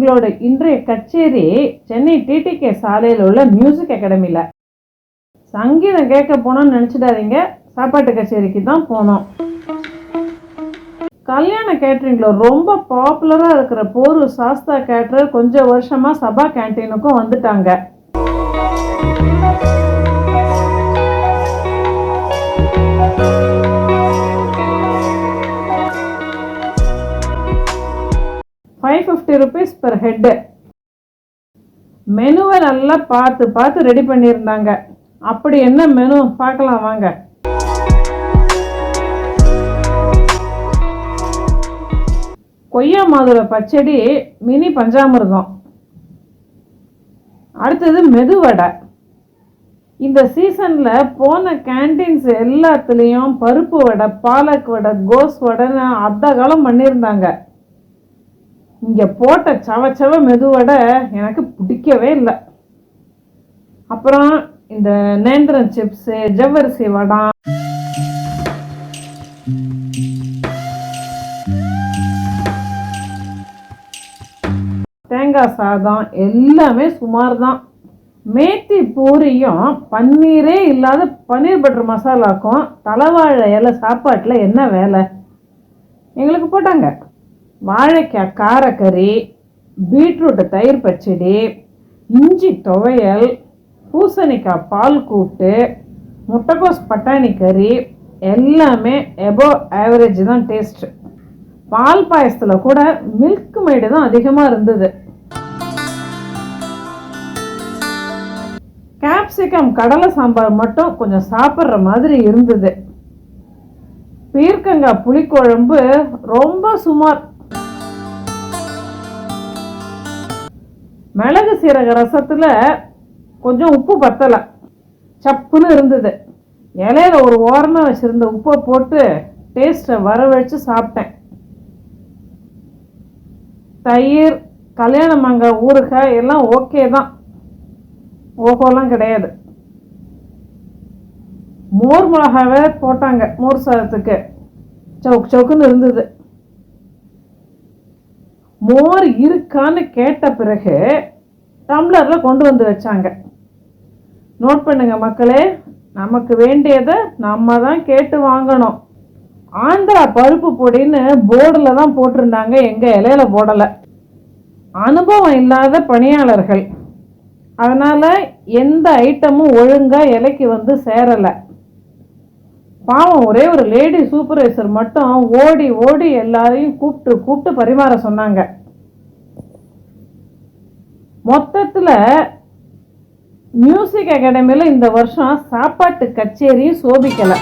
எங்களோட இன்றைய கச்சேரி சென்னை டிடிகே சாலையில் உள்ள மியூசிக் அகாடமியில் சங்கீதம் கேட்க போனோம்னு நினச்சிடாதீங்க. சாப்பாட்டு கச்சேரிக்கு தான் போனோம். கல்யாண கேட்ரிங்கில் ரொம்ப பாப்புலராக இருக்கிற போரூர் சாஸ்தா கேட்ரர் கொஞ்சம் வருஷமாக சபா கேன்டீனுக்கும் வந்துட்டாங்க. Five fifty rupees per head மெனுவை நல்லா பார்த்து பார்த்து ரெடி பண்ணியிருந்தாங்க. அப்படி என்ன மெனு? பார்க்கலாம் வாங்க. கொய்யா மாதுளை பச்சடி மினி பஞ்சாமிர்தம். அடுத்தது மெதுவடை இந்த சீசனில் போன கேண்டீன்ஸ் எல்லாத்துலேயும் பருப்பு வடை பாலக் வடை கோஸ் வடைன்னு அத்த காலம் பண்ணியிருந்தாங்க. இங்கே போட்ட சவ மெதுவடை எனக்கு பிடிக்கவே இல்லை. அப்புறம் இந்த நேந்திரன் சிப்ஸு ஜவ்வரிசி வடம் தேங்காய் சாதம் எல்லாமே சுமார் தான் மேத்தி பூரியும் பன்னீரே இல்லாத பன்னீர் பட்டர் மசாலாக்கும் தலைவாழை இலை சாப்பாட்டில் என்ன வேலை? எங்களுக்கு போட்டாங்க. வாழைக்காய் காரக்கறி பீட்ரூட்டு தயிர் பச்சடி இஞ்சி துவையல் பூசணிக்காய் பால் கூட்டு முட்டைக்கோஸ் பட்டாணி கறி எல்லாமே எபோ ஆவரேஜ் தான் டேஸ்ட் பால் பாயசத்தில் கூட மில்க் மைடு தான் அதிகமாக இருந்தது. கேப்சிகம் கடலை சாம்பார் மட்டும் கொஞ்சம் சாப்பிட்ற மாதிரி இருந்தது. பீர்க்கங்காய் புளிக்குழம்பு ரொம்ப சுமார். மிளகு சீரக ரசத்துல கொஞ்சம் உப்பு பத்தலை. சப்புன்னு இருந்தது. இலையில ஒரு ஓரமாக வச்சிருந்த உப்பை போட்டு டேஸ்ட்டை வரவழைச்சு சாப்பிட்டேன். தயிர் கல்யாண மாங்காய் ஊறுகாய் எல்லாம் ஓகே தான். ஓகோலாம் கிடையாது. மோர் மிளகாவே போட்டாங்க மோர் சாதத்துக்கு. சவுக்கு சவுக்குன்னு இருந்தது. மோர் இருக்கான்னு கேட்ட பிறகு டம்ளரில் கொண்டு வந்து வச்சாங்க. நோட் பண்ணுங்க மக்களே நமக்கு வேண்டியதை நம்ம தான் கேட்டு வாங்கணும். ஆந்திரா பருப்பு பொடின்னு போர்டில் தான் போட்டிருந்தாங்க எங்கள் இலையில போடலை. அனுபவம் இல்லாத பணியாளர்கள். அதனால் எந்த ஐட்டமும் ஒழுங்காக இலைக்கு வந்து சேரலை. பாவம் ஒரே ஒரு லேடி சூப்பர்வைசர் மட்டும் ஓடி ஓடி எல்லாரையும் கூப்பிட்டு கூப்பிட்டு பரிமாற சொன்னாங்க. மொத்தத்தில் மியூசிக் அகாடமியில் இந்த வருஷம் சாப்பாட்டு கச்சேரியும் சோபிக்கலை.